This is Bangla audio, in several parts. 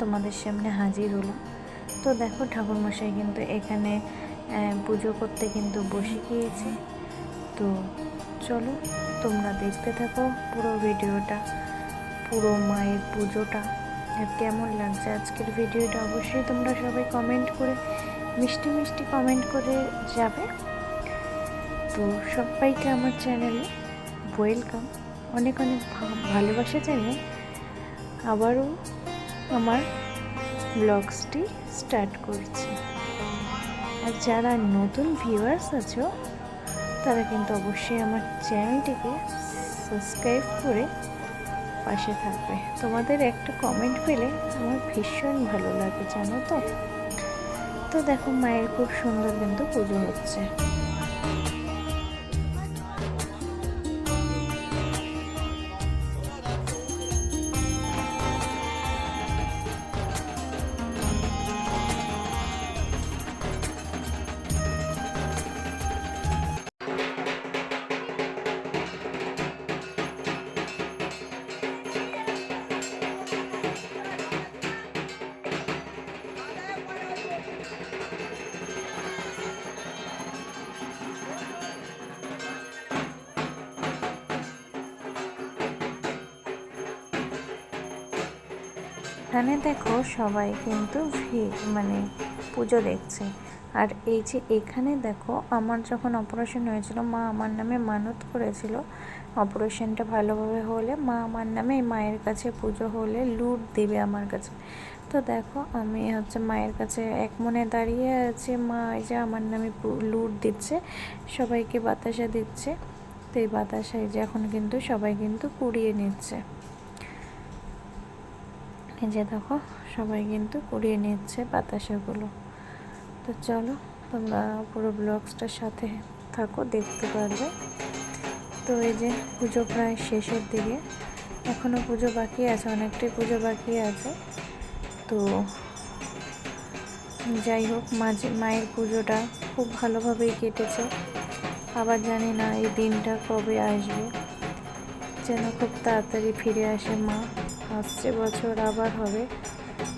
তোমাদের সামনে হাজির হলাম তো দেখো ঠাকুরমশাই কিন্তু এখানে পুজো করতে কিন্তু বসে গিয়েছে। তো চলো তোমরা দেখতে থাকো পুরো ভিডিওটা, পুরো মায়ের পুজোটা। কেমন লাগছে আজকের ভিডিওটা অবশ্যই তোমরা সবাই কমেন্ট করে, মিষ্টি মিষ্টি কমেন্ট করে যাবে। তো সবাইকে আমার চ্যানেলে ওয়েলকাম অনেক অনেক ভালোবাসা জানিয়ে আবারও আমার ব্লগসটি স্টার্ট করছি। আর যারা নতুন ভিউয়ার্স আছো, তারা কিন্তু অবশ্যই আমার চ্যানেলটিকে সাবস্ক্রাইব করে পাশে থাকবে। তোমাদের একটা কমেন্ট পেলে আমার ভীষণ ভালো লাগে, জানো তো? তো দেখো, মায়ের খুব সুন্দর কিন্তু পুজো হচ্ছে। এখানে দেখো সবাই কিন্তু মানে পুজো দেখছে। আর এই যে এখানে দেখো আমার যখন অপারেশন হয়েছিল, মা আমার নামে মানত করেছিল অপারেশনটা ভালোভাবে হলে। মা আমার নামে মায়ের কাছে পুজো হলে লুট দিবে আমার কাছে। তো দেখো আমি হচ্ছে মায়ের কাছে এক মনে দাঁড়িয়ে আছে, মা এই যে আমার নামে লুট দিচ্ছে, সবাইকে বাতাসা দিচ্ছে। তো এই বাতাসায় যে এখন কিন্তু সবাই কিন্তু কুড়িয়ে নিচ্ছে। এই যে দেখো, সবাই কিন্তু কুড়িয়ে নিচ্ছে বাতাসাগুলো তো চলো, তোমরা পুরো ব্লগসটার সাথে থাকো, দেখতে পারবে। তো এই যে পুজো প্রায় শেষের দিকে। এখনও পুজো বাকি আছে, অনেকটাই পুজো বাকি আছে। তো যাই হোক, মাঝে মায়ের পুজোটা খুব ভালোভাবেই কেটেছে। আবার জানি না এই দিনটা কবে আসবে। যেন খুব তাড়াতাড়ি ফিরে আসে মা। আসছে বছর আবার হবে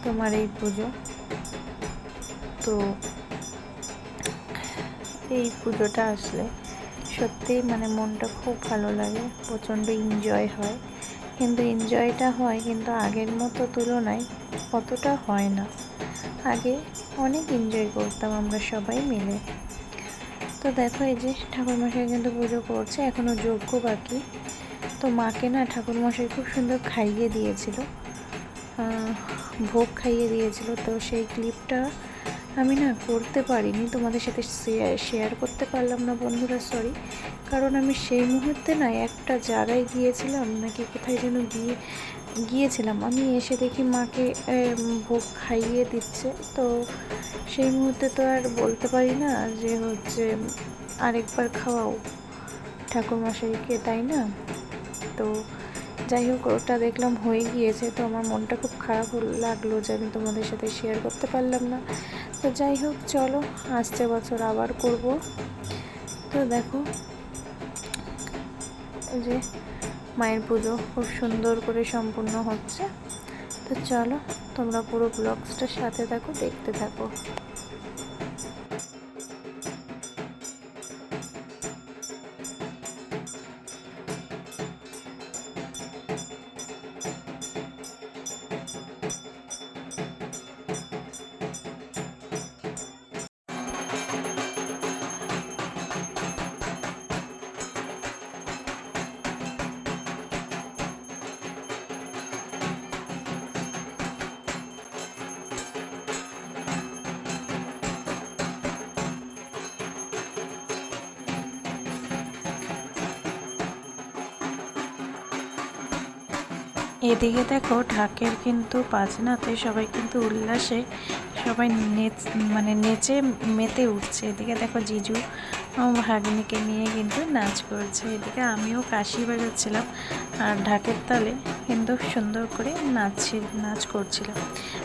তোমার এই পুজো। তো এই পুজোটা আসলে সত্যিই মানে মনটা খুব ভালো লাগে, প্রচণ্ড এনজয় হয়। কিন্তু এনজয়টা হয় কিন্তু আগের মতো তুলনায় অতটা হয় না। আগে অনেক এনজয় করতাম আমরা সবাই মিলে। তো দেখো এই যে ঠাকুরমশাই কিন্তু পুজো করছে এখনও যজ্ঞ বাকি। তো মাকে না ঠাকুরমশাই খুব সুন্দর খাইয়ে দিয়েছিল। ভোগ খাইয়ে দিয়েছিল। তো সেই ক্লিপটা আমি না করতে পারিনি। তোমাদের সাথে শেয়ার করতে পারলাম না বন্ধুরা সরি কারণ আমি সেই মুহূর্তে না একটা জায়গায় গিয়েছিলাম, নাকি কোথায় যেন গিয়ে, গিয়েছিলাম। আমি এসে দেখি মাকে ভোগ খাইয়ে দিচ্ছে। তো সেই মুহূর্তে তো আর বলতে পারি না যে হচ্ছে আরেকবার খাওয়াও ঠাকুরমশাইকে, তাই না? তো যাই হোক, ওটা দেখলাম হয়ে গিয়েছে। তো আমার মনটা খুব খারাপ লাগল যে আমি তোমাদের সাথে শেয়ার করতে পারলাম না। তো যাই হোক, চলো, আসছে বছর, আবার করব। তো দেখো যে মায়ের পুজো খুব সুন্দর করে সম্পূর্ণ হচ্ছে। তো চলো, তোমরা পুরো ব্লগসটার সাথে থাকো, দেখতে থাকো। এদিকে দেখো ঢাকের কিন্তু বাজনাতে সবাই কিন্তু উল্লাসে সবাই নেচ মানে নেচে মেতে উঠছে। এদিকে দেখো জিজু ভাগ্নিকে নিয়ে কিন্তু নাচ করছে। এদিকে আমিও কাশি বাজাচ্ছিলাম আর ঢাকের তালে কিন্তু সুন্দর করে নাচছি, নাচ করছিলাম।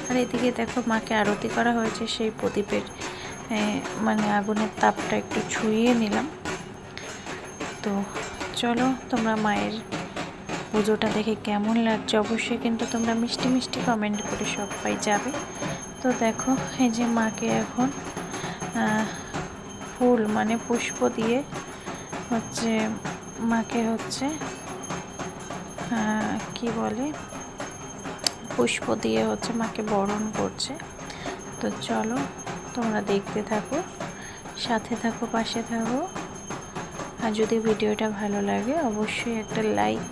আর এদিকে দেখো মাকে আরতি করা হয়েছে সেই প্রদীপের মানে আগুনের তাপটা একটু ছুঁয়ে নিলাম। তো চলো তোমরা মায়ের পুজোটা দেখে কেমন লাগছে? অবশ্যই কিন্তু তোমরা মিষ্টি মিষ্টি কমেন্ট করে সবাই যাবে। তো দেখো, এই যে মাকে এখন ফুল মানে পুষ্প দিয়ে হচ্ছে মাকে হচ্ছে কি বলে? পুষ্প দিয়ে হচ্ছে মাকে বরণ করছে। তো চলো, তোমরা দেখতে থাকো, সাথে থাকো, পাশে থাকো। আর যদি ভিডিওটা ভালো লাগে, অবশ্যই একটা লাইক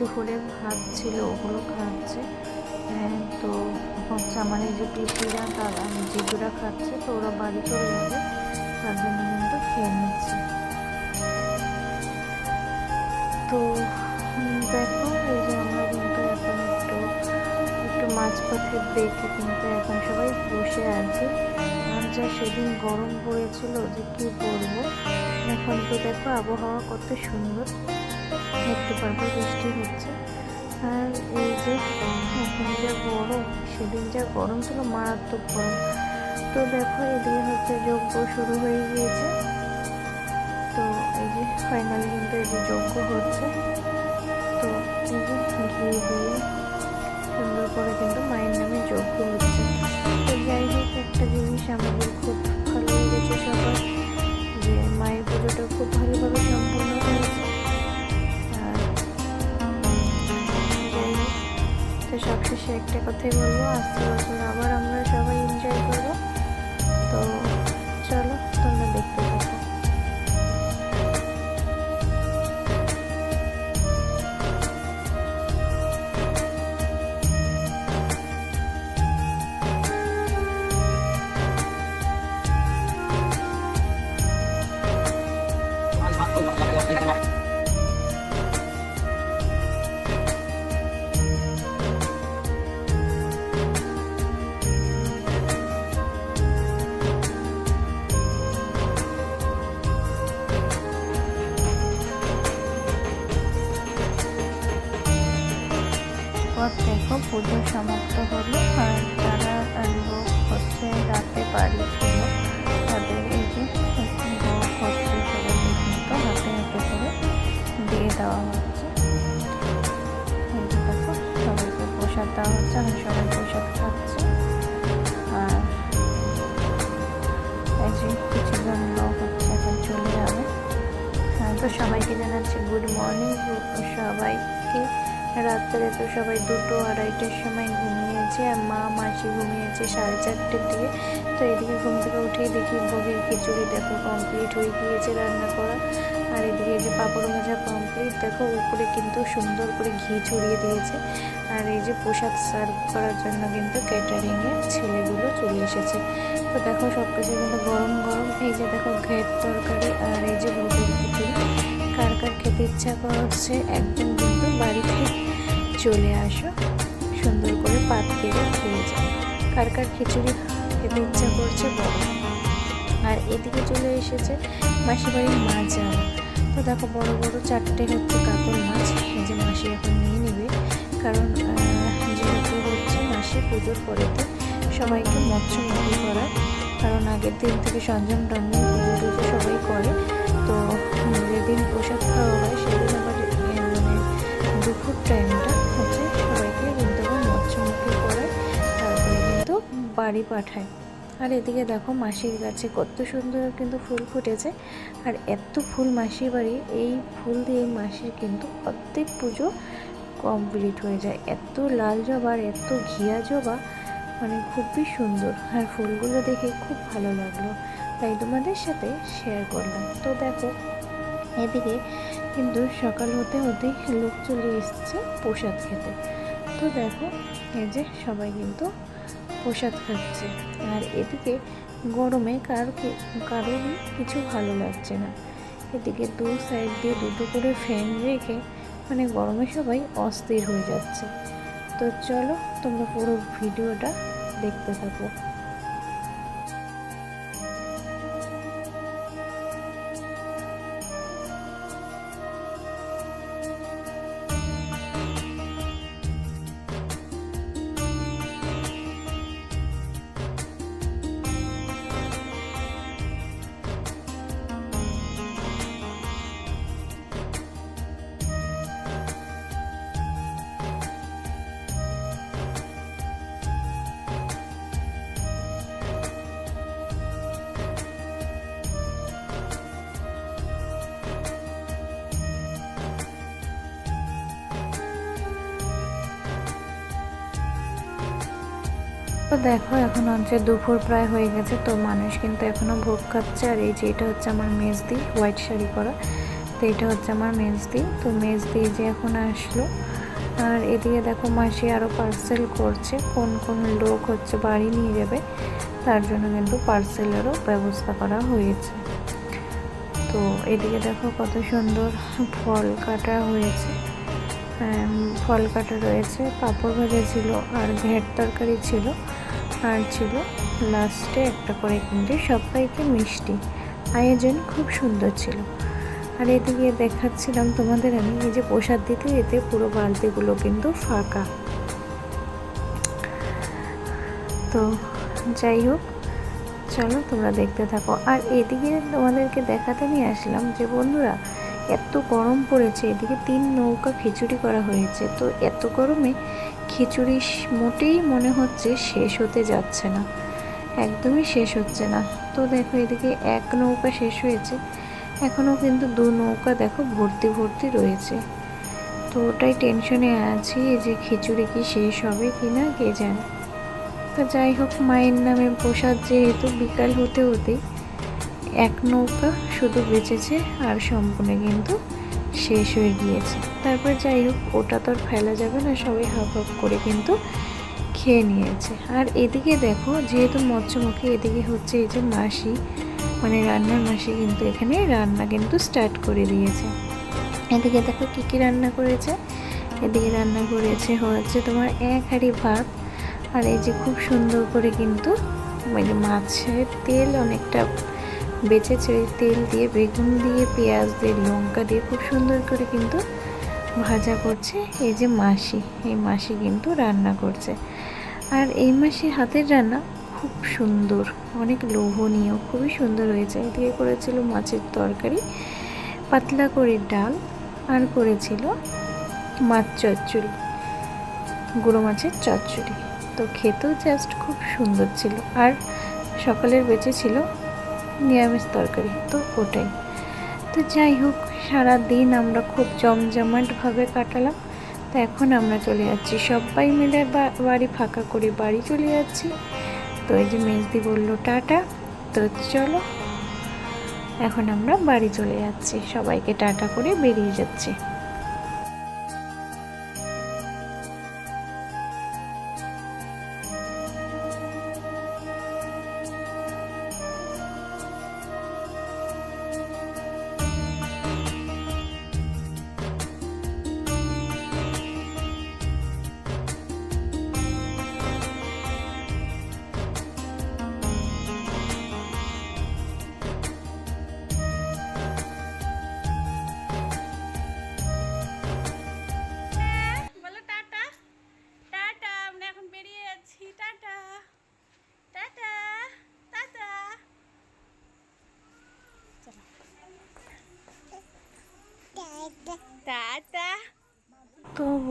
দুপুরে ভাত ছিল ওগুলো খাচ্ছে। হ্যাঁ, তো হচ্ছে আমার এই যে পিসিরা তারা জিজুরা খাচ্ছে তো ওরা বাড়ি চলে যাবে তার জন্য কিন্তু খেয়ে নিচ্ছে। তো দেখো এই যে আমরা কিন্তু এখন একটু একটু মাঝপথের দেখে কিন্তু এখন সবাই বসে আছে। আর যা সেদিন গরম পড়েছিল যে কী বলব? এখন তো দেখো আবহাওয়া কত সুন্দর। একটু পরপর বৃষ্টি হচ্ছে। আর এই যে এখন যা গরম, সেদিন যা গরম ছিল, মারাত্মক গরম। তো দেখো, এদিকে হচ্ছে যজ্ঞ শুরু হয়ে গিয়েছে। তো এই যে ফাইনালি কিন্তু এই যে যজ্ঞ হচ্ছে। তো এই যে ঘি দিয়ে একটা কথাই বলব আস্তে বছর আবার আমরা সবাই পুজো সমাপ্ত হলো, আর তারা লোক হচ্ছে রাতে বাড়ি ছিল তাদের এই যে ভোগ হচ্ছে সবাইকে কিন্তু হাতে হাতে করে দিয়ে দেওয়া হচ্ছে। দেখো, সবাইকে প্রসাদ দেওয়া হচ্ছে আমি সবাই প্রসাদ খাচ্ছে। আর এই যে কিছুজন লোক হচ্ছে, এখন চলে যাবে। হ্যাঁ তো সবাইকে জানাচ্ছি গুড মর্নিং সবাইকে রাত্রে তো সবাই দুটো আড়াইটার সময় ঘুমিয়েছে আর মা মাসি ঘুমিয়েছে সাড়ে চারটের দিকে। তো এদিকে ঘুম থেকে উঠেই দেখি ভোগের খিচুড়ি দেখো কমপ্লিট হয়ে গিয়েছে রান্না করা। আর এদিকে যে পাপড় ভাজা কমপ্লিট দেখো উপরে কিন্তু সুন্দর করে ঘি ছড়িয়ে দিয়েছে। আর এই যে প্রসাদ সার্ভ করার জন্য কিন্তু ক্যাটারিংয়ের ছেলেগুলো চলে এসেছে। তো দেখো সব কিছু কিন্তু গরম গরম, এই যে দেখো ঘের তরকারি আর এই যে কার খেতে ইচ্ছা করছে একদম কিন্তু বাড়িতে চলে আসো, সুন্দর করে পাত কেটে খেয়ে যাও। কার কার খিচুড়ি খেতে ইচ্ছা করছে বলো। আর এদিকে চলে এসেছে বাড়ির মাছ আনা তো দেখো বড় বড় চারটে হচ্ছে কাতল মাছ যে মাসি এখন নিয়ে নেবে। কারণ যেহেতু হচ্ছে মাসি পুজোর পরেতে সবাইকে মৎস্য মৎস্যমুখী করা কারণ আগের দিন থেকে সঞ্জম টঞ্জন পুজো টুজো সবাই করে। তো যেদিন প্রসাদ খাওয়া হয়, সেদিন আবার মানে দুপুর টাইমটা হচ্ছে সবাইকে কিন্তু আবার মৎস্যমুখী করায় তারপরে কিন্তু বাড়ি পাঠায়। আর এদিকে দেখো মাসির গাছে কত সুন্দর কিন্তু ফুল ফুটেছে। আর এত ফুল মাসির বাড়ি, এই ফুল দিয়ে মাসির কিন্তু প্রত্যেক পুজো কমপ্লিট হয়ে যায়। এত লাল জবা আর এত ঘিয়া জবা মানে খুবই সুন্দর। আর ফুলগুলো দেখে খুব ভালো লাগল। তাই তোমাদের সাথে শেয়ার করলাম। তো দেখো এদিকে কিন্তু সকাল হতে হতেই লোক চলে এসছে প্রসাদ খেতে। তো দেখো, এই যে সবাই কিন্তু প্রসাদ খাচ্ছে। আর এদিকে গরমে কারও কারোর কিছু ভালো লাগছে না। এদিকে দু সাইড দিয়ে দুটো করে ফ্যান রেখে মানে গরমে সবাই অস্থির হয়ে যাচ্ছে। তো চলো, তোমরা পুরো ভিডিওটা দেখতে থাকো। দেখো, এখন হচ্ছে দুপুর প্রায় হয়ে গেছে, তো মানুষ কিন্তু এখনও ভোগ খাচ্ছে। আর এই যে এটা হচ্ছে আমার মেজদি, হোয়াইট শাড়ি পরা। তো এটা হচ্ছে আমার মেজদি, তো মেজদি যে এখন আসলো। আর এদিকে দেখো মাসি আরও পার্সেল করছে, কোন কোন লোক হচ্ছে বাড়ি নিয়ে যাবে, তার জন্য কিন্তু পার্সেলেরও ব্যবস্থা করা হয়েছে। তো এদিকে দেখো কত সুন্দর ফল কাটা হয়েছে। ফল কাটা রয়েছে, পাঁপড় ভাজা ছিল আর ঘের তরকারি ছিল। আর ছিল লাস্টে একটা করে কিন্তু সবাইকে মিষ্টি। আয়োজন খুব সুন্দর ছিল। আর এদিকে দেখাচ্ছিলাম তোমাদের আমি এই যে প্রসাদ দিতে, এতে পুরো বালতিগুলো কিন্তু ফাঁকা। তো যাই হোক, চলো তোমরা দেখতে থাকো। আর এদিকে তোমাদেরকে দেখাতে নিয়ে আসলাম যে বন্ধুরা, এত গরম পড়েছে, এদিকে তিন নৌকা খিচুড়ি করা হয়েছে। তো এত গরমে খিচুড়ি মোটেই মনে হচ্ছে শেষ হতে যাচ্ছে না। একদমই শেষ হচ্ছে না। তো দেখো এদিকে এক নৌকা শেষ হয়েছে। এখনও কিন্তু দু নৌকা দেখো ভর্তি ভর্তি রয়েছে। তো ওটাই টেনশনে আছি যে খিচুড়ি কি শেষ হবে কি না কে জানে। তো যাই হোক, মায়ের নামে প্রসাদ যেহেতু বিকাল হতে হতেই এক নৌকা শুধু বেঁচেছে আর সম্পূর্ণ কিন্তু শেষ হয়ে গিয়েছে। তারপর যাই হোক, ওটা তো আর ফেলা যাবে না, সবাই হাফ হাফ করে কিন্তু খেয়ে নিয়েছে। আর এদিকে দেখো, যেহেতু মৎস্যমুখী, এদিকে হচ্ছে এই যে মাসি মানে রান্নার মাসি কিন্তু এখানে রান্না কিন্তু স্টার্ট করে দিয়েছে। এদিকে দেখো কী কী রান্না করেছে। এদিকে রান্না করেছে হচ্ছে তোমার এক হাঁড়ি ভাত আর এই যে খুব সুন্দর করে কিন্তু মানে মাছের তেল অনেকটা বেঁচেছে ওই তেল দিয়ে, বেগুন দিয়ে, পেঁয়াজ দিয়ে, লঙ্কা দিয়ে খুব সুন্দর করে কিন্তু ভাজা করছে এই যে মাসি। এই মাসি কিন্তু রান্না করছে। আর এই মাসি হাতের রান্না খুব সুন্দর, অনেক লোভনীয়, খুবই সুন্দর হয়েছে। এদিকে করেছিল মাছের তরকারি, পাতলা করে ডাল, আর করেছিল মাছ চচ্চড়ি, গুঁড়ো মাছের চচ্চড়ি। তো খেতেও জাস্ট খুব সুন্দর ছিল। আর সকালের বেঁচে ছিল নিরামিষ তরকারি, তো ওটাই। তো যাই হোক সারা দিন আমরা খুব জমজমাটভাবে কাটালাম। তো এখন আমরা চলে যাচ্ছি। সবাই মিলে বাড়ি ফাঁকা করে বাড়ি চলে যাচ্ছি। তো এই যে মেজদি বলল, টাটা। তো চলো, এখন আমরা বাড়ি চলে যাচ্ছি। সবাইকে টাটা করে বেরিয়ে যাচ্ছি।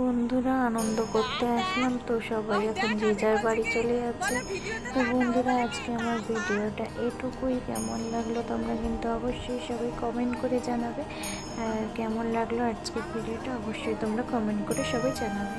বন্ধুরা আনন্দ করতে আসলাম। তো সবাই এখন যে যার বাড়ি চলে যাচ্ছে। তো বন্ধুরা, আজকে আমার ভিডিওটা এটুকুই। কেমন লাগল তোমরা কিন্তু অবশ্যই সবাই কমেন্ট করে জানাবে। আর কেমন লাগল আজকের ভিডিওটা অবশ্যই তোমরা কমেন্ট করে সবাই জানাবে।